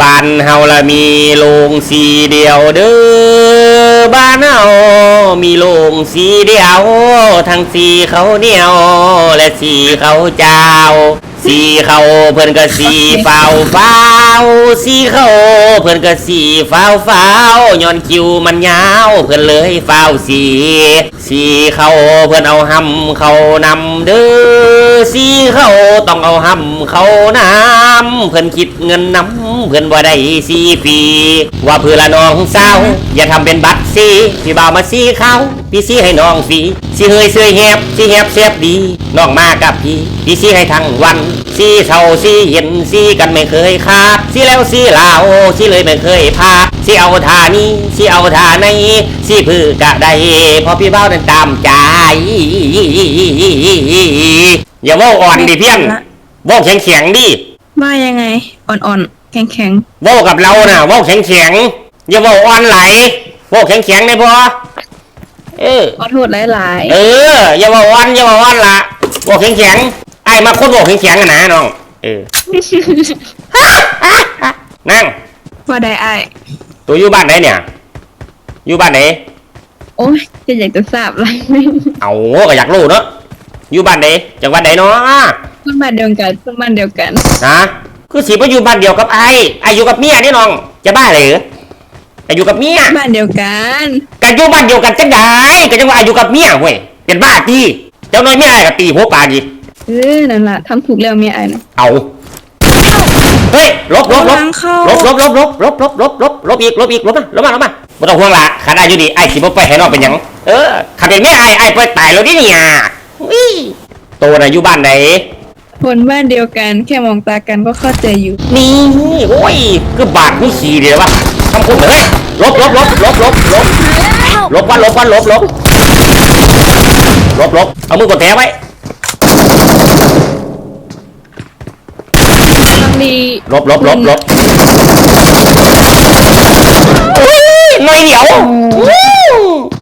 บ้านเฮาละมีโรงสีเดียวเด้อบ้านเฮามีโรงสีเดียวทั้งสีเขาเหนียว และสีเขาเจ้า สีเขาเพิ่นก็สีฟ้าวฟ้าสีเขาเพิ่นก็สีฟ้าวฟ้าย้อนคิวมันยาวเพิ่นเลยฟ้าสี สีเขาเพิ่นเอาหำเขานำเด้อสีเขาต้องเอาหำเขานำเพิ่นคิดเงินนำ เพิ่นบ่ได้สีฟรีว่าเพื่อละน้องสาวอย่าทำเป็นบัตรสีพี่บ่าวมาสีเขาพี่สีให้น้องฟรีสีเฮยเสยแหบสีแหบเสียบดีน้องมากับพี่พี่สีให้ทั้งวันสีเช้าสีเย็นสีกันไม่เคยขาดสีแล้วสีลาวสีเลยไม่เคยพาสีเอาท่านี้สีเอาท่าในสีพือกะได้เพอพี่บ่าวนั้นตามใจอย่าว่าอ่อนดิเพี้ยนว่าแข็งแข็งๆดิว่ายังไง อ่อนๆ แข็งเว่ากับเราน่ะเว่าแข็งแข็งๆอย่าเว่าอ่อนไหลเว่าแข็งแข็งๆได้พอเออๆขอโทษหลายเอออย่าเว่าอ่อนอย่าเว่าอ่อนละเว่าแข็งแข็งๆไอ้มาคนเว่าแข็งแข็งๆอะนะน้องเออนั่งๆว่าได้ไอายตัวอยู่บ้านไหนเนี่ย อยู่บ้านไหนโอ้ยจะอยากจะทราบอะไรเอาก็อยากรู้เนาะอยู่บ้านไหนจังหวัดไหนเนาะคนบ้านเดียวกันคนบ้านเดียวกันนะ คือสีมาอยู่บ้านเดียวกับไอ้ไอ้อยู่กับเมียนี่น้อง จะบ้าเลยเหรอไอ้อยู่กับเมียบ้านเดียวกันกันอยู่บ้านเดียวกันจังได้กันจังว่าอายุกับเมียเว้ยเป็นบ้าตีเจ้าน้อยเมียอะไรกับตีหัวปากอีกเออนั่นล่ะทำถูกแล้วเมียไอ้นะเอาเฮ้ยลบลบลบกำลังเข้าลบลบลบลบลบลบลบลบลบอีกลบอีกลบมาลบมาลบมาไม่ต้องห่วงละขาได้อยู่ดีไอ้สิบ่ไปให้น้องเป็นหยังเออขับเป็นเมียไอ้ไอ้ไปตายแล้วดิเนี่ยวิโตน่ะอยู่บ้านไหน คนบ้านเดียวกัน แค่มองตากันก็เข้าใจอยู่ นี่โอ้ยคือบาดไม่ขี่เดียววะทำคุณเฮ้ยลบลบลบลบลบลบลบวันลบวันลบลบลบลบเอามือกดแผลไว้บางทีลบลบลบลบ